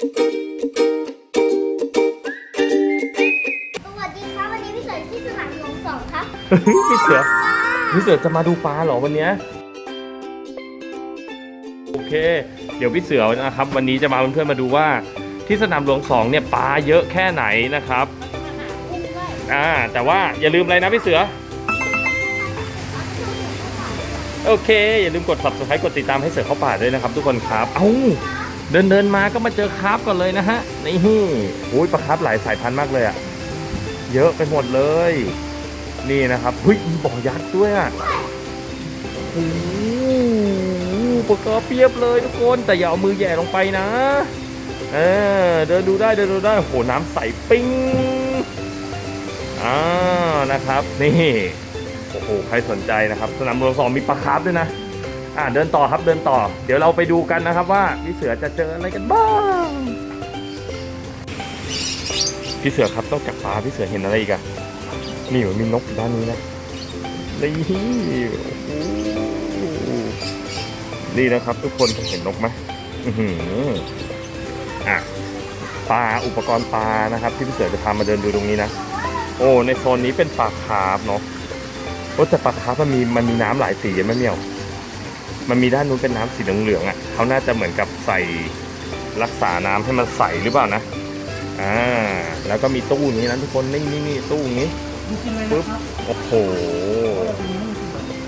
สวัสดีครับวันนี้พี่เสือที่สนามหลวงสองครับพี่เสือพี่เสือจะมาดูปลาเหรอวันเนี้ยโอเค เดี๋ยวพี่เสือนะครับ วันนี้จะมาเพื่อนๆมาดูว่าที่สนามหลวงสองเนี่ยปลาเยอะแค่ไหนนะครับกุ้งด้วยอ่าแต่ว่าอย่าลืมอะไรนะพี่เสือ โอเค อย่าลืมกด subscribe กดติดตามให้เสือเข้าป่าด้วยนะครับ ทุกคนครับ เอ้า เดินเดินมาก็มาเจอคราฟก่อนเลยนะฮะนี่โอ้ยปลาคราฟหลายสายพันธุ์มากเลยอะเยอะไปหมดเลย นี่นะครับเฮ้ยมีบ่อยักษ์ด้วยอะโอ้โหปลาคราฟเพียบเลยทุกคนแต่อย่าเอามือแย่ลงไปนะ เออเดินดูได้เดินดูได้โอ้โหน้ำใสปิ้งอ่านะครับ นี่โอ้โหใครสนใจนะครับ สนามหลวงสองมีปลาคาร์ฟด้วยนะ อ่าเดินต่อครับเดินต่อ เดี๋ยวเราไปดูกันนะครับว่าพี่เสือจะเจออะไรกันบ้างพี่เสือครับต้องจากปลาพี่เสือเห็นอะไรอีกอะนี่มันมีนกอยู่ด้านนี้นะนี่นี่นะครับ ทุกคนเห็นนกไหมอื้อหืออะปลาอุปกรณ์ปลานะครับ ที่พี่เสือจะพามาเดินดูตรงนี้นะโอ้ในโซนนี้เป็นปลาคาร์ฟเนาะโอ้แต่ปลาคาร์ฟมันมีมันมีน้ำหลายสีไหมเมียว มันมีด้านนู้นเป็นน้ำสีเหลืองๆอะเขาน่าจะเหมือนกับใส่รักษาน้ำให้มันใสหรือเปล่านะอ่าแล้วก็มีตู้นี้นะทุกคนนี่นี่นี่ตู้นี้ปึ๊บโอ้โห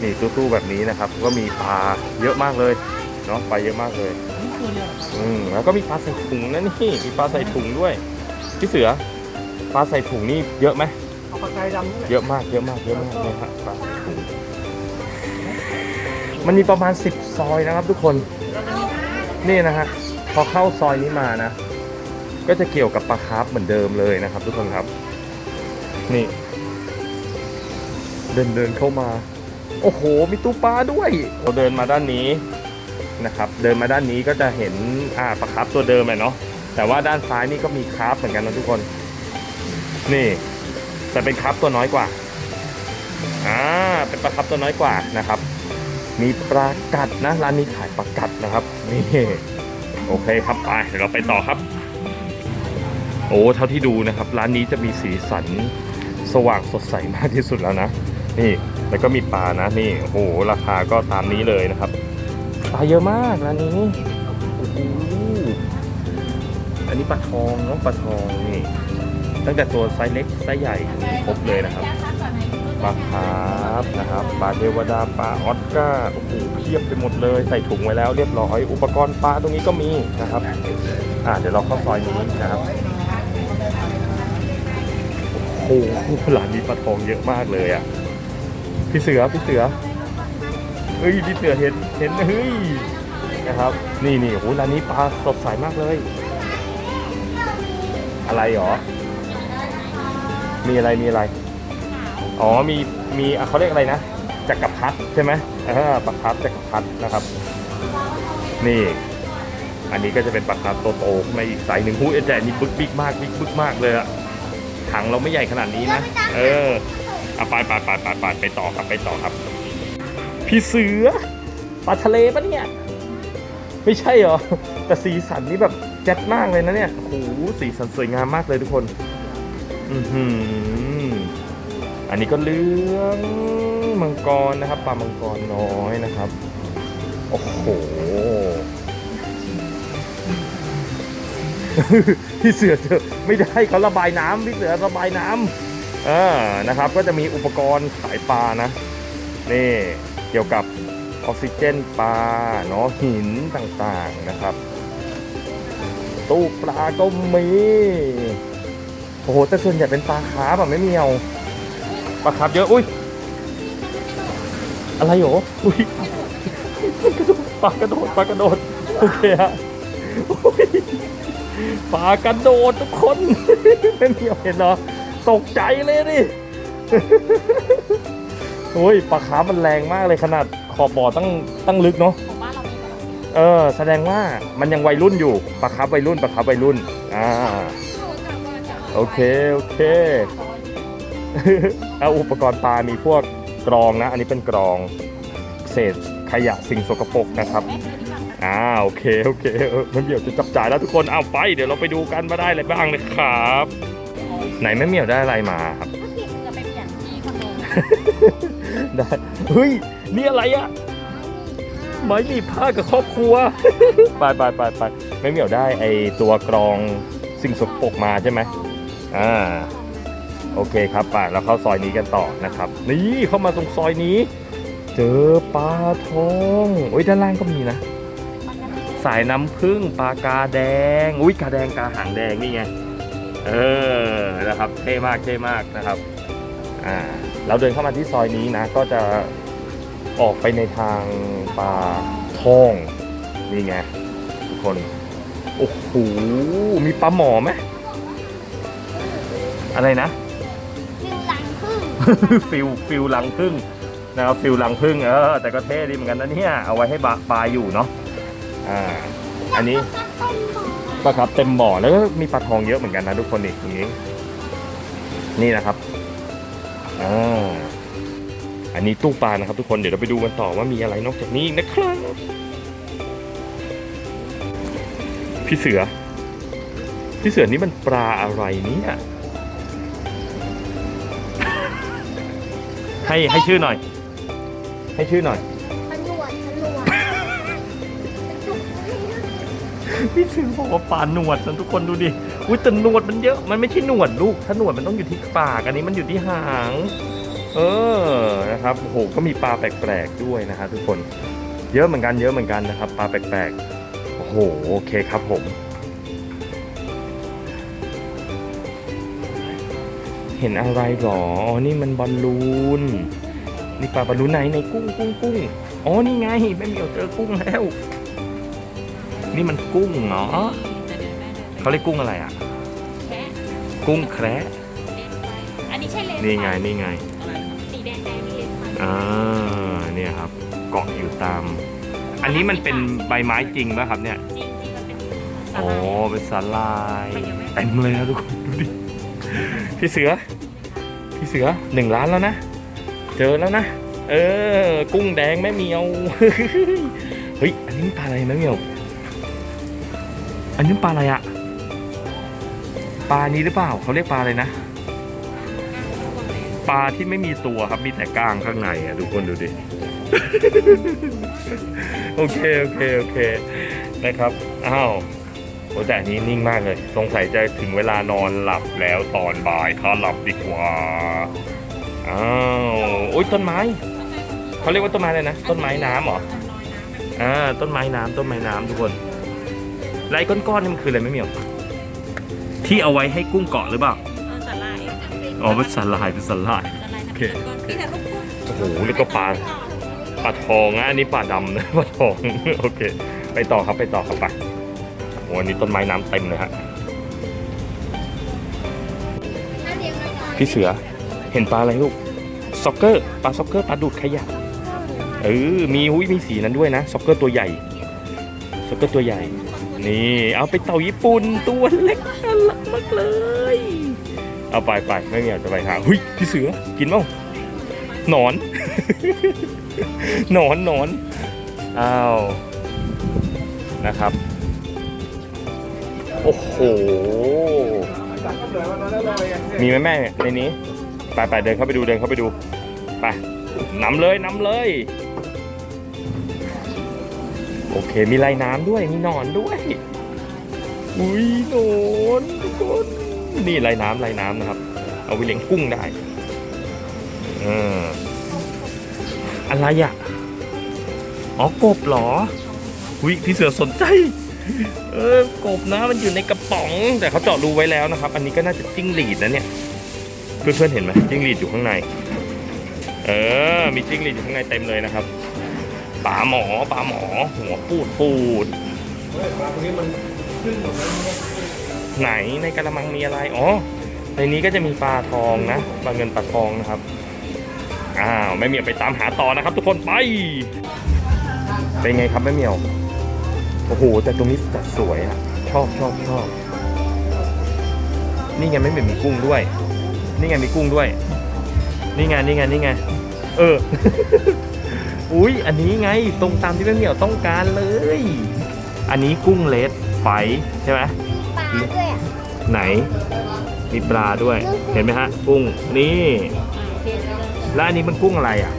นี่ตู้ๆแบบนี้นะครับ ก็มีปลาเยอะมากเลยเนาะปลาเยอะมากเลยอืมแล้วก็มีปลาใส่ถุงนะนี่มีปลาใส่ถุงด้วยพี่เสือปลาใส่ถุงนี่เยอะไหมเอาปลากายดำนี่แหละเยอะมากเยอะมากเยอะมากเลยครับปลาถุง มันมีประมาณ 10 ซอยนะครับทุกคน นี่นะฮะ พอเข้าซอยนี้มานะ ก็จะเกี่ยวกับปลาคาร์ฟเหมือนเดิมเลยนะครับ ทุกคนครับ นี่ เดินเดินเข้ามา โอ้โห มีตู้ปลาด้วย เราเดินมาด้านนี้นะครับ เดินมาด้านนี้ก็จะเห็นอ่าปลาคาร์ฟตัวเดิมเลยเนาะ แต่ว่าด้านซ้ายนี่ก็มีคาร์ฟเหมือนกันนะทุกคน นี่ แต่เป็นครับตัวน้อยกว่า อ่า เป็นปลาครับตัวน้อยกว่านะครับ มีปลากัดนะร้านนี้ขายปลากัดนะครับนี่โอเคครับไปเดี๋ยวเราไปต่อครับ โอ้เท่าที่ดูนะครับ ร้านนี้จะมีสีสันสว่างสดใสมากที่สุดแล้วนะ นี่แล้วก็มีปลานะนี่โอ้โหราคาก็ตามนี้เลยนะครับปลาเยอะมากร้านนี้อ้โหอันนี้ปลาทองเนาะปลาทองนี่ตั้งแต่ตัวไซส์เล็กไซส์ใหญ่ครบเลยนะครับ ปลาคาร์ฟนะครับปลาเทวดาปลาออสการ์โอ้โหเพียบไปหมดเลยใส่ถุงไว้แล้วเรียบร้อย อุปกรณ์ปลาตรงนี้ก็มีนะครับอ่าเดี๋ยวเราเข้าซอยนี้นะครับโอ้โหร้านนี้ปลาทองเยอะมากเลยอะพี่เสือพี่เสือเฮ้ยพี่เสือเห็นเห็นเฮ้ยนะครับ นี่นี่โอ้โหร้านนี้ปลาสดใสมากเลย อะไรหรอมีอะไรมีอะไร อ๋อมีมีอะเขาเรียกอะไรนะจักรพรรดิใช่ไหมเออปลาคาร์ฟจักรพรรดินะครับ นี่ อันนี้ก็จะเป็นปลาคาร์ฟโตๆขึ้นมาอีกไซส์หนึ่งหูยแต่อันนี้บึกบิ๊กมากบิ๊กบึกมากเลยอะถังเราไม่ใหญ่ขนาดนี้นะ เออเอาไปไปไปไปไปไปต่อครับไปต่อครับ พี่เสือปลาทะเลปะเนี่ยไม่ใช่เหรอ แต่สีสันนี่แบบแจ๊ดมากเลยนะเนี่ยโอ้โหสีสันสวยงามมากเลยทุกคน อือหือ อันนี้ก็เรื่องมังกรนะครับปลามังกรน้อยนะครับ โอ้โห พี่เสือเจอไม่ได้เขาระบายน้ำพี่เสือระบายน้ำเออนะครับ ก็จะมีอุปกรณ์ขายปลานะ นี่เกี่ยวกับออกซิเจนปลาเนาะหินต่างๆนะครับ ตู้ปลาก็มีโอ้โหแต่ส่วนใหญ่เป็นปลาคาร์ฟอะไม่เมียว ปลาคาร์ฟเยอะ อุ้ย อะไรหรออุ้ยปลากระโดดปลากระโดด โอเคฮะอุ๊ยปลากระโดดทุกคนไม่เมียวเห็นเหรอ ตกใจเลยดิโอ้ยปลาคาร์ฟมันแรงมากเลยขนาดขอบบ่อตั้งตั้งลึกเนาะของบ้านเรามีกระดองเออ แสดงว่ามันยังวัยรุ่นอยู่ปลาคาร์ฟวัยรุ่นปลาคาร์ฟวัยรุ่น อ่า โอเค โอเค เอาอุปกรณ์ปลา มีพวกกรองนะ อันนี้เป็นกรองเศษขยะสิ่งสกปรกนะครับอ่าโอเคโอเคเออแม่เหมียวจะจับจ่ายแล้วทุกคนเอาไป เดี๋ยวเราไปดูกันว่าได้อะไรบ้างนะครับ ไหนแม่เหมียวได้อะไรมาครับจะไปเปลี่ยนที่คอนโดได้เฮ้ยนี่อะไรอะไม้หนีบผ้ากับครอบครัวไปไปไปไปแม่เหมียวได้ไอตัวกรองสิ่งสกปรกมาใช่ไหมอ่า โอเคครับไปเราเข้าซอยนี้กันต่อนะครับ นี่เข้ามาตรงซอยนี้ เจอปลาทองโอ้ยด้านล่างก็มีนะ สายน้ำผึ้งปลากาแดงอุ้ยกาแดงกาหางแดงนี่ไงเออนะครับเท่มากเท่มากนะครับอ่าเราเดินเข้ามาที่ซอยนี้นะ ก็จะออกไปในทางปลาทองนี่ไงทุกคนโอ้โหมีปลาหมอไหมอะไรนะ ฟิลฟิลลังพึ่งนะครับฟิลลังพึ่งเออแต่ก็เท่ดีเหมือนกันนะเนี่ยเอาไว้ให้บาปลาอยู่เนาะอ่าอันนี้นหมอปลาครับเต็มบ่อแล้วก็มีปลาทองเยอะเหมือนกันนะทุกคนนี่อย่างนี้ นี่นะครับอ่าอันนี้ตู้ปลานะครับ ทุกคนเดี๋ยวเราไปดูกันต่อว่ามีอะไรนอกจากนี้นะครับพี่เสือพี่เสือนี่มันปลาอะไรเนี่ย ให้ให้ชื่อหน่อย ให้ชื่อหน่อย ตำรวจตำรวจพี่ซื้อบอกว่าปลาหนวดนะทุกคนดูดิ อุ้ยแต่หนวดมันเยอะ มันไม่ใช่หนวดลูก ถ้าหนวดมันต้องอยู่ที่ปาก อันนี้มันอยู่ที่หาง เออ นะครับ โอ้โห ก็มีปลาแปลกๆด้วยนะฮะทุกคน เยอะเหมือนกัน เยอะเหมือนกันนะครับ ปลาแปลกๆ โอ้โห โอเคครับผม เห็นอะไรหรอ อ๋อ นี่มันบอลลูน นี่ปลาบอลลูนไหนในกุ้งกุ้งกุ้งอ๋อ นี่ไงแม่เหมียวเจอกุ้งแล้ว นี่มันกุ้งเนาะเขาเรียกกุ้งอะไรอะแค่กุ้งแคระเลนไฟอันนี้ใช่เลนนี่ไง นี่ไง สีแดงแดงนี่เลนไฟอ่า เนี่ยครับ เกาะอยู่ตาม อันนี้มันเป็นใบไม้จริงป่ะครับเนี่ย จริงจริงมันเป็นโอ้เป็นสาลาย เต็มเลยนะทุกคนดูดิ พี่เสือ พี่เสือหนึ่งล้านแล้วนะ เจอแล้วนะ เออ กุ้งแดงแม่เมียว เฮ้ย อันนี้ปลาอะไรแม่เมียว อันนี้ปลาอะไรอะปลานี้หรือเปล่าเขาเรียกปลาอะไรนะ ปลาที่ไม่มีตัวครับมีแต่ก้างข้างในอะทุกคนดูดิ โอเค โอเค โอเค นะครับ อ้าว โอ้แต่อันนี้นิ่งมากเลย สงสัยจะถึงเวลานอนหลับแล้วตอนบ่ายถ้าหลับดีกว่า อ้าว โอ้ยต้นไม้ เขาเรียกว่าต้นไม้อะไรนะ ต้นไม้น้ำเหรอ อ่า ต้นไม้น้ำต้นไม้น้ำทุกคนไรก้อนๆนี่มันคืออะไรไม่เหมียวที่เอาไว้ให้กุ้งเกาะหรือเปล่าเออสาลายอ๋อเป็นสาลายเป็นสาลาย สาลายโอทำเคเงินก่อนพี่แต่ลูกกุ้งโอ้โหนี่ก็ปลา ปลาทองนะอันนี้ปลาดำนะ ปลาทอง โอเค ไปต่อครับ ไปต่อครับไป โอ้อันนี้ต้นไม้น้ำเต็มเลยฮะถ้าเลี้ยงน้อยพี่เสือเห็นปลาอะไรลูกซ็อกเกอร์ปลาซ็อกเกอร์ปลาดูดขยะเออมีหุ้ยมีสีนั้นด้วยนะซ็อกเกอร์ตัวใหญ่ซ็อกเกอร์ตัวใหญ่ นี่เอาไปเต่าญี่ปุ่นตัวเล็กน่ารักมากเลย เอาไปไปไม่มีอยากจะไปหาหุ้ยพี่เสือกินเปล่าหนอน หนอนหนอนอ้าวนะครับ โอ้โห มีไหมแม่ในนี้ ไปไปเดินเข้าไปดูเดินเข้าไปดู ไปนำเลยนำเลย โอเค มีลายน้ำด้วย มีหนอนด้วย อุ้ยหนอนทุกคนนี่ลายน้ำลายน้ำนะครับ เอาไปเลี้ยงกุ้งได้อออะไรอะ อ๋อกบเหรอ อุ้ยพี่เสือสนใจ เออกบนะมันอยู่ในกระป๋อง แต่เขาเจาะรูไว้แล้วนะครับ อันนี้ก็น่าจะจิ้งหรีดนะเนี่ยเพื่อนๆเห็นไหมจิ้งหรีดอยู่ข้างใน เออ มีจิ้งหรีดอยู่ข้างในเต็มเลยนะครับปลาหมอปลาหมอ หัวปูดปูดไหนในกระมังมีอะไรอ๋อในนี้ก็จะมีปลาทองนะปลาเงินปลาทองนะครับอ้าวแม่เมียวไปตามหาต่อนะครับ ทุกคนไป เป็นไงครับแม่เมียว โอ้โห แต่ตรงนี้จัดสวยอะชอบชอบชอบนี่ไงไม่เหมือนมีกุ้งด้วย นี่ไงมีกุ้งด้วย นี่ไงนี่ไงนี่ไง เออ อุ้ยอันนี้ไงตรงตามที่แม่เหมียวต้องการเลย อันนี้กุ้งเลสไฟใช่ไหมปลาด้วยอะไหน มีปลาด้วย เห็นไหมฮะ กุ้ง นี่ แล้วอันนี้มันกุ้งอะไรอะ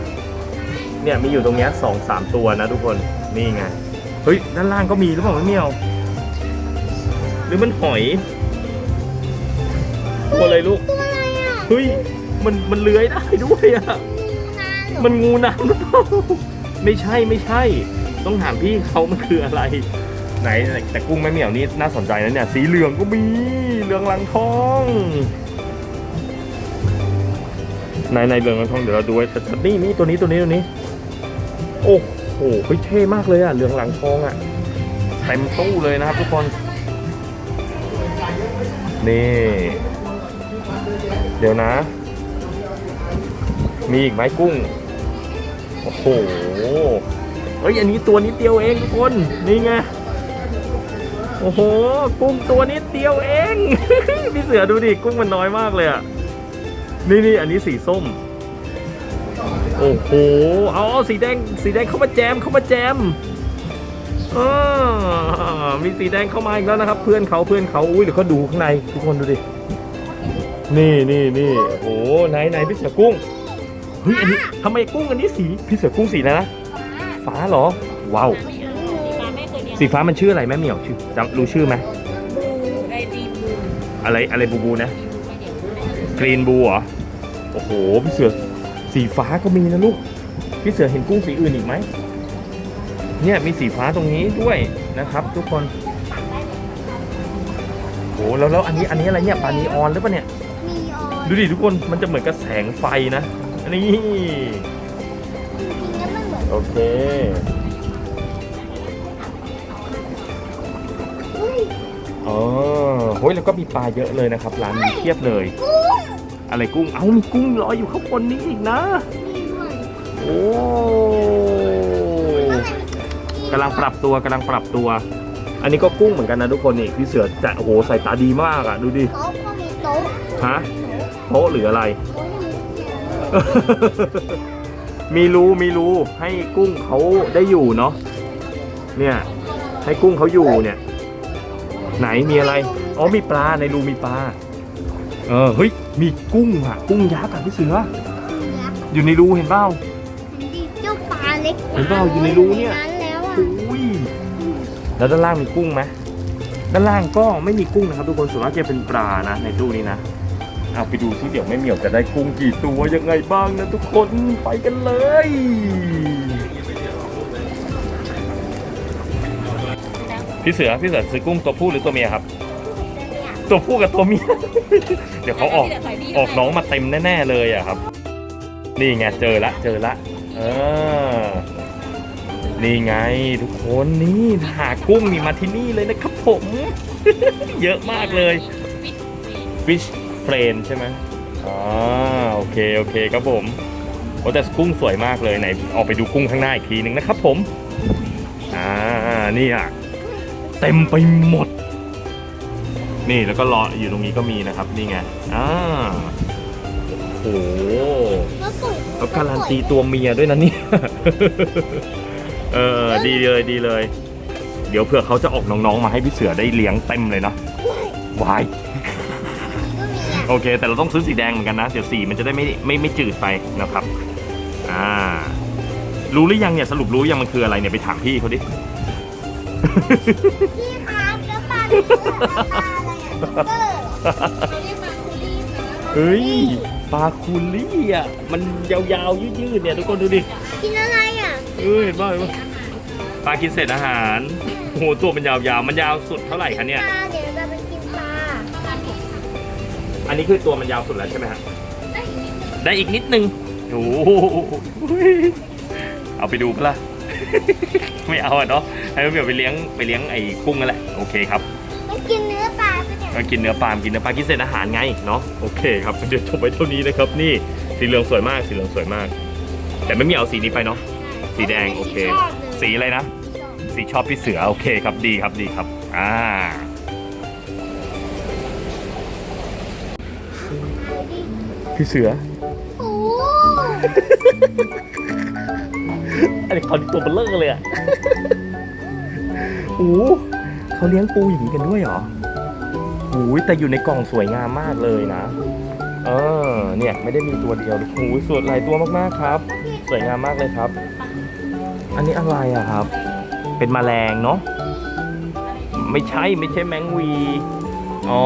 เนี่ยมีอยู่ตรงเนี้ยสองสามตัวนะทุกคน นี่ไง เฮ้ย ด้านล่างก็มีหรือเปล่าแม่เหมียว หรือมันหอยตัวอะไรลูก ตัวอะไรอะเฮ้ย มันมันเลื้อยได้ด้วยอะนานเหรอมันงูน้ำหรือเปล่าไม่ใช่ไม่ใช่ ต้องถามพี่เขามันคืออะไร ไหนแต่กุ้งแม่เหมียวนี่น่าสนใจนะเนี่ย สีเหลืองก็มี เหลืองลังทองในในเหลืองลังทองเดี๋ยวเราดูไว้ชัดๆนี่นี่ตัวนี้ตัวนี้ตัวนี้ โอ้โห เฮ้ยเท่มากเลยอะเหลืองหลังทองอะเต็มตู้เลยนะครับทุกคน นี่ เดี๋ยวนะ มีอีกไหมกุ้ง โอ้โหเฮ้ยอันนี้ตัวนิดเดียวเองทุกคน นี่ไงโอ้โห กุ้งตัวนิดเดียวเอง พี่เสือดูดิ กุ้งมันน้อยมากเลยอะ นี่นี่อันนี้สีส้ม อ้โห เอาเอาสีแดง สีแดงเข้ามาแจม เข้ามาแจมอมีสีแดงเข้ามาอีกแล้วนะครับ เพื่อนเขาเพื่อนเขาอุ้ยเดี๋ยวเขาดูข้างในทุกคนดูดิ นี่นี่นี่โอ้โหไหนไหนพี่เสือกุ้ง เฮ้ยอันนี้ทำไมกุ้งอันนี้สีพี่เสือกุ้งสีอะไรนะ ฟ้าเหรอ ว้าว สีฟ้ามันชื่ออะไรแม่เหมียวชื่อจำรู้ชื่อไหมบูไอดีบูอะไรอะไรบูบูนะ กรีนบูเหรอ โอ้โหพี่เสือ สีฟ้าก็มีนะลูก พี่เสือเห็นกุ้งสีอื่นอีกไหม เนี่ยมีสีฟ้าตรงนี้ด้วยนะครับ ทุกคนโอ้โหแล้วแล้วอันนี้อันนี้อะไรเนี่ยปลานีออนหรือเปล่าเนี่ย มีออนดูดิทุกคนมันจะเหมือนกับแสงไฟนะอันนี้จริงๆแล้วมันเหมือนโอเคเฮ้ยอ๋อเฮ้ยแล้วก็มีปลาเยอะเลยนะครับร้านนี้เทียบเลย กุ้ง อะไรกุ้ง เอ้ามีกุ้งลอยอยู่ข้างบนนี้อีกนะมีด้วยโอ้กำลังปรับตัวกำลังปรับตัว อันนี้ก็กุ้งเหมือนกันนะทุกคนนี่พี่เสือจะโอ้โหใส่ตาดีมากอะ ดูดิ โต๊ะก็มีโต๊ะฮะโต๊ะหรืออะไรโต๊ะมีเตียงมีรูมีรูให้กุ้งเขาได้อยู่เนาะ เนี่ย ให้กุ้งเขาอยู่เนี่ย ไหนมีอะไร อ๋อมีปลาในรูมีปลา เออเฮ้ย มีกุ้งอะ กุ้งยักษ์อะพี่เสือ ยักษ์อยู่ในรูเห็นเปล่าดิเจ้าปลาเล็กเห็นเปล่าอยู่ในรูเนี่ยในั้นแล้วอะอุ้ยแล้วด้านล่างมีกุ้งไหมด้านล่างก็ไม่มีกุ้งนะครับทุกคนส่วนมากจะเป็นปลานะ ในตู้นี้นะเอาไปดูที่เดี๋ยวไม่เหมียวจะได้กุ้งกี่ตัวยังไงบ้างนะทุกคนไปกันเลย พี่เสือพี่เสือซื้อกุ้งตัวผู้หรือตัวเมียครับ ตัวผู้กับตัวเมีย เดี๋ยวเขาออกออกน้องมาเต็มแน่ ๆ เลยอะครับ นี่ไงเจอละเจอละเออนี่ไงทุกคนนี่หากุ้งนี่มาที่นี่เลยนะครับผม เยอะมากเลย fish f r i e n d ใช่ไหมอ่าโอเคโอเคครับผมโอ้แต่กุ้งสวยมากเลยไหนออกไปดูกุ้งข้างหน้าอีกทีนึงนะครับผม อ่านี่อะเต็มไปหมด นี่แล้วก็รออยู่ตรงนี้ก็มีนะครับ นี่ไงอ่าโอ้โหแล้วการันตีตัวเมียด้วยนะเนี่ยเออดีเลยดีเลย เดี๋ยวเผื่อเขาจะออกน้องๆมาให้พี่เสือได้เลี้ยงเต็มเลยเนาะวายโอเค แต่เราต้องซื้อสีแดงเหมือนกันนะ เดี๋ยวสีมันจะได้ไม่ไม่ไม่จืดไปนะครับอ่ารู้หรือยังเนี่ยสรุปรู้ยังมันคืออะไรเนี่ยไปถามพี่เขาดิพี่ครับแล้วปลา เล็กคือปลาอะไรอะซุปเปอร์เหรอเขาเรียกมาคูลี่นะเฮ้ยปลาคูลี่อะมันยาวๆยืดๆเนี่ยทุกคนดูดิกินอะไรอะเอ้ยเห็นป่ะเห็นป่ะปลากินเศษอาหารโอ้โหตัวมันยาวๆมันยาวสุดเท่าไหร่คะเนี่ย ปลาเดี๋ยวเราไปกินปลาอันนี้คือตัวมันยาวสุดแล้วใช่ไหมฮะได้อีกนิดนึงโอ้โหเอาไปดูปะล่ะ ไม่เอาอะเนาะให้พี่เหมียวไปเลี้ยงไปเลี้ยงไอ้กุ้งนั่นแหละโอเคครับ ก็กินเนื้อปลากินเนื้อปลากินเศษอาหารไงเนาะโอเคครับเดี๋ยวจบไปเท่านี้นะครับนี่สีเหลืองสวยมากสีเหลืองสวยมาก แต่ไม่มีเอาสีนี้ไปเนาะสีแดงโอเคชอบเลยสีอะไรนะ สีชอบพี่เสือโอเคครับดีครับดีครับอ่าพี่เสือโอ้อัอันนี้เขาตัวเบลเลอร์เลยอะโอ้โหเขาเลี้ยงปูอย่างนี้กันด้วยเหรอ โอ้ยแต่อยู่ในกล่องสวยงามมากเลยนะ เออ เนี่ยไม่ได้มีตัวเดียวโอ้ยสวยหลายตัวมากๆครับ สวยงามมากเลยครับ อันนี้อะไรอะครับ เป็นแมลงเนาะ ไม่ใช่ไม่ใช่แมงวี อ๋อ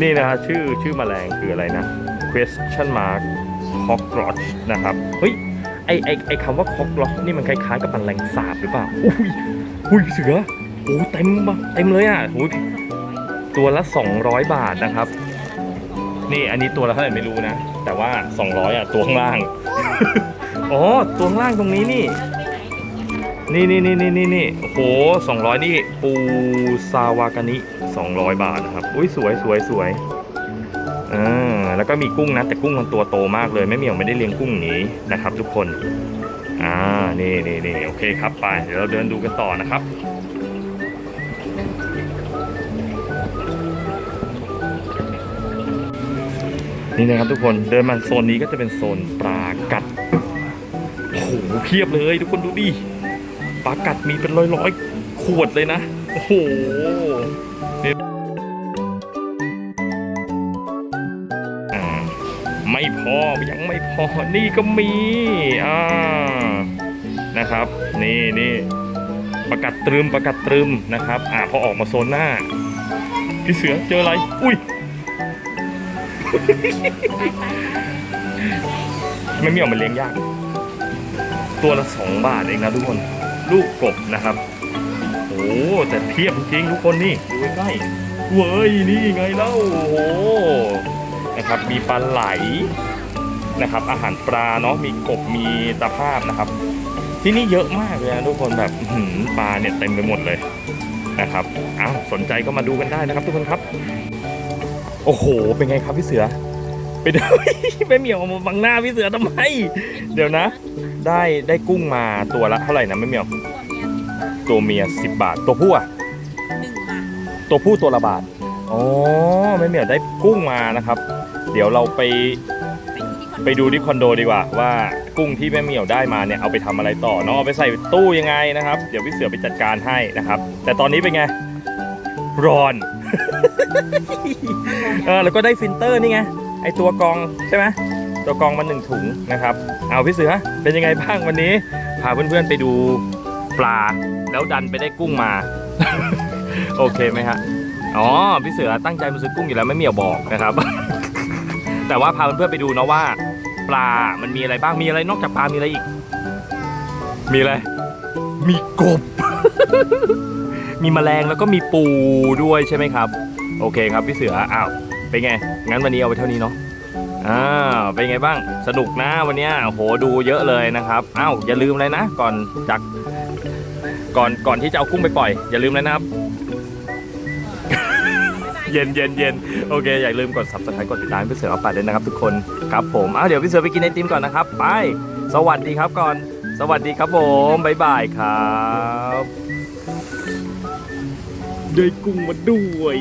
นี่นะฮะชื่อชื่อแมลงคืออะไรนะ question mark cockroach นะครับ เฮ้ยไอไอไอคำว่า cockroach นี่มันคล้ายๆกับแมลงสาบหรือเปล่า อุ้ยอุ้ยเสือ โอ้เต็มปะเต็มเลยอะโอ้ยตัวละ 200 บาทนะครับ นี่อันนี้ตัวละเท่าไหร่ไม่รู้นะ แต่ว่า 200อะตัวข้างล่าง อ๋อ ตัวข้างล่างตรงนี้นี่ นี่นี่นี่นี่นี่นี่โอ้โหสองร้อยนี่ปูซาวากานิสองร้อยบาทนะครับ อุ้ยสวยสวยสวยอ่าแล้วก็มีกุ้งนะ แต่กุ้งมันตัวโตมากเลยแม่เหมียวไม่ได้เลี้ยงกุ้งอย่างนี้นะครับ ทุกคน อ่า นี่นี่นี่โอเคครับ ไป เดี๋ยวเราเดินดูกันต่อนะครับ นี่นะครับทุกคนเดินมาโซนนี้ก็จะเป็นโซนปลากัดโอ้โหเพียบเลยทุกคนดูดิปลากัดมีเป็นร้อยร้อยๆขวดเลยนะโอ้โหไม่พอยังไม่พอนี่ก็มีอ่านะครับ นี่นี่ประกัดตรึมประกัดตรึมนะครับ อ่าพอออกมาโซนหน้า พี่เสือเจออะไร อุ้ย ไม่มีออกมาเลี้ยงยาก ตัวละสองบาทเองนะทุกคน ลูกกบนะครับ โอ้แต่เทียบจริงทุกคนนี่ดูใกล้เว้ยนี่ไงเล่าโอ้โหนะครับ มีปลาไหลนะครับ อาหารปลาเนาะมีกบมีตะภาพนะครับ ที่นี่เยอะมากเลยนะทุกคนแบบปลาเนี่ยเต็มไปหมดเลยนะครับอ้าวสนใจก็มาดูกันได้นะครับทุกคนครับ โอ้โห เป็นไงครับพี่เสือไปดูไม่เหมียวเอามาบังหน้าพี่เสือทำไม เดี๋ยวนะ ได้ได้กุ้งมาตัวละเท่าไหร่นะไม่เหมียว ตัวเมีย10บาท ตัวผู้อะหนึ่งบาทตัวผู้ตัวละบาท อ๋อไม่เหมียวได้กุ้งมานะครับ เดี๋ยวเราไปไปดูที่คอนโดดีกว่าว่ากุ้งที่แม่เหมียวได้มาเนี่ยเอาไปทำอะไรต่อเนาะเอาไปใส่ตู้ยังไงนะครับ เดี๋ยวพี่เสือไปจัดการให้นะครับ แต่ตอนนี้เป็นไง ร้อน เออแล้วก็ได้ฟิลเตอร์นี่ไงไอตัวกองใช่ไหมตัวกองมาหนึ่งถุงนะครับ เอาพี่เสือเป็นยังไงบ้างวันนี้พาเพื่อนๆไปดูปลาแล้วดันไปได้กุ้งมา โอเคไหมฮะอ๋อพี่เสือตั้งใจมาซื้อกุ้งอยู่แล้วไม่เมียบอกนะครับ แต่ว่าพาเพื่อนๆไปดูนะว่า ปลา มันมีอะไรบ้างมีอะไรนอกจากปลามีอะไรอีก มีอะไร มีกบ มีแมลงแล้วก็มีปูด้วยใช่ไหมครับ โอเคครับพี่เสืออ้าวเป็นไง งั้นวันนี้เอาไปเท่านี้เนาะอ่าเป็นไงบ้างสนุกนะวันเนี้ยโอ้โหดูเยอะเลยนะครับอ้าวอย่าลืมเลยนะ ก่อนจากก่อนก่อนที่จะเอากุ้งไปปล่อย อย่าลืมเลยนะครับเย็นเย็นเย็นโอเค อย่าลืมกด subscribe กดติดตามให้พี่เสือเอาไปเลยนะครับทุกคนครับผมอ้าวเดี๋ยวพี่เสือไปกินไอติมก่อนนะครับ ไป สวัสดีครับก่อน สวัสดีครับผมบ๊ายบายครับ ได้กุ้งมาด้วย